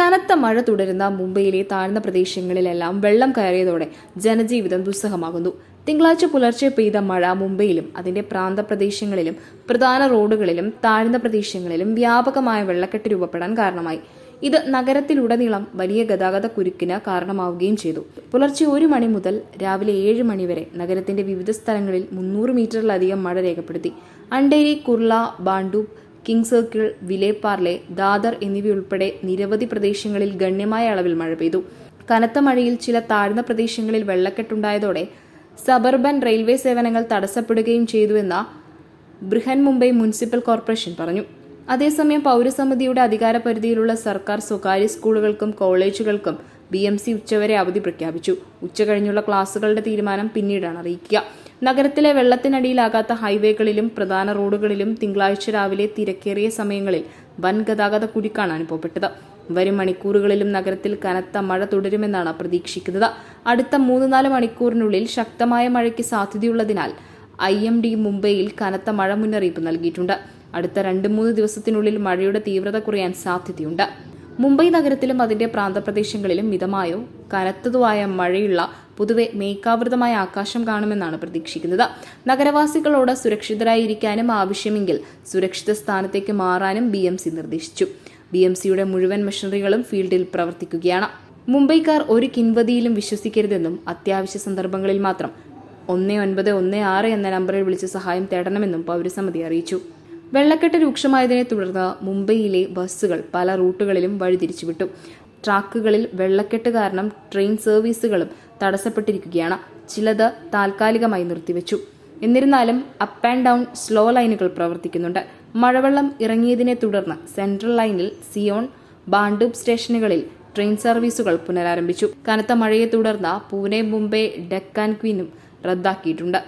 കനത്ത മഴ തുടരുന്ന മുംബൈയിലെ താഴ്ന്ന പ്രദേശങ്ങളിലെല്ലാം വെള്ളം കയറിയതോടെ ജനജീവിതം ദുസ്സഹമാകുന്നു. തിങ്കളാഴ്ച പുലർച്ചെ പെയ്ത മഴ മുംബൈയിലും അതിന്റെ പ്രാന്തപ്രദേശങ്ങളിലും പ്രധാന റോഡുകളിലും താഴ്ന്ന പ്രദേശങ്ങളിലും വ്യാപകമായ വെള്ളക്കെട്ട് രൂപപ്പെടാൻ കാരണമായി. ഇത് നഗരത്തിലുടനീളം വലിയ ഗതാഗത കുരുക്കിന് കാരണമാവുകയും ചെയ്തു. പുലർച്ചെ ഒരു മണി മുതൽ രാവിലെ ഏഴ് മണി വരെ നഗരത്തിന്റെ വിവിധ സ്ഥലങ്ങളിൽ മുന്നൂറ് മീറ്ററിലധികം മഴ രേഖപ്പെടുത്തി. അണ്ടേരി കുർള ബാണ്ടൂപ്പ് കിങ് സർക്കിൾ വിലേപ്പാർലെ ദാദർ എന്നിവയുൾപ്പെടെ നിരവധി പ്രദേശങ്ങളിൽ ഗണ്യമായ അളവിൽ മഴ പെയ്തു. കനത്ത മഴയിൽ ചില താഴ്ന്ന പ്രദേശങ്ങളിൽ വെള്ളക്കെട്ടുണ്ടായതോടെ സബർബൻ റെയിൽവേ സേവനങ്ങൾ തടസ്സപ്പെടുകയും ചെയ്തുവെന്ന ബൃഹൻ മുംബൈ മുനിസിപ്പൽ കോർപ്പറേഷൻ പറഞ്ഞു. അതേസമയം പൗരസമിതിയുടെ അധികാരപരിധിയിലുള്ള സർക്കാർ സ്വകാര്യ സ്കൂളുകൾക്കും കോളേജുകൾക്കും ബി എം സി ഉച്ചവരെ അവധി പ്രഖ്യാപിച്ചു. ഉച്ചകഴിഞ്ഞുള്ള ക്ലാസുകളുടെ തീരുമാനം പിന്നീടാണ് അറിയിക്കുക. നഗരത്തിലെ വെള്ളത്തിനടിയിലാകാത്ത ഹൈവേകളിലും പ്രധാന റോഡുകളിലും തിങ്കളാഴ്ച രാവിലെ തിരക്കേറിയ സമയങ്ങളിൽ വൻ ഗതാഗത കുരുക്കാണ് അനുഭവപ്പെട്ടത്. വരും മണിക്കൂറുകളിലും നഗരത്തിൽ കനത്ത മഴ തുടരുമെന്നാണ് പ്രതീക്ഷിക്കുന്നത്. അടുത്ത മൂന്ന് നാല് മണിക്കൂറിനുള്ളിൽ ശക്തമായ മഴയ്ക്ക് സാധ്യതയുള്ളതിനാൽ ഐ എം ഡി മുംബൈയിൽ കനത്ത മഴ മുന്നറിയിപ്പ് നൽകിയിട്ടുണ്ട്. അടുത്ത രണ്ട് മൂന്ന് ദിവസത്തിനുള്ളിൽ മഴയുടെ തീവ്രത കുറയാൻ സാധ്യതയുണ്ട്. മുംബൈ നഗരത്തിലും അതിന്റെ പ്രാന്തപ്രദേശങ്ങളിലും മിതമായോ കനത്തതുമായ മഴയുള്ള പൊതുവെ മേഘാവൃതമായ ആകാശം കാണുമെന്നാണ് പ്രതീക്ഷിക്കുന്നത്. നഗരവാസികളോട് സുരക്ഷിതരായിരിക്കാനും ആവശ്യമെങ്കിൽ സുരക്ഷിത സ്ഥാനത്തേക്ക് മാറാനും ബി നിർദ്ദേശിച്ചു. ബി മുഴുവൻ മെഷീനറികളും ഫീൽഡിൽ പ്രവർത്തിക്കുകയാണ്. മുംബൈക്കാർ ഒരു കിൻവതിയിലും വിശ്വസിക്കരുതെന്നും അത്യാവശ്യ സന്ദർഭങ്ങളിൽ മാത്രം ഒന്ന് ഒൻപത് ഒന്ന് ആറ് എന്ന നമ്പറിൽ വിളിച്ച് സഹായം തേടണമെന്നും പൗരസമിതി അറിയിച്ചു. വെള്ളക്കെട്ട് രൂക്ഷമായതിനെ തുടർന്ന് മുംബൈയിലെ ബസ്സുകൾ പല റൂട്ടുകളിലും വഴിതിരിച്ചുവിട്ടു. ട്രാക്കുകളിൽ വെള്ളക്കെട്ട് കാരണം ട്രെയിൻ സർവീസുകളും തടസ്സപ്പെട്ടിരിക്കുകയാണ്. ചിലത് താൽക്കാലികമായി നിർത്തിവെച്ചു. എന്നിരുന്നാലും അപ്പ് ആൻഡ് ഡൗൺ സ്ലോ ലൈനുകൾ പ്രവർത്തിക്കുന്നുണ്ട്. മഴവെള്ളം ഇറങ്ങിയതിനെ തുടർന്ന് സെൻട്രൽ ലൈനിൽ സിയോൺ ബാണ്ടൂബ് സ്റ്റേഷനുകളിൽ ട്രെയിൻ സർവീസുകൾ പുനരാരംഭിച്ചു. കനത്ത മഴയെ തുടർന്ന് പൂനെ മുംബൈ ഡെക്കാൻ ക്വീനും റദ്ദാക്കിയിട്ടുണ്ട്.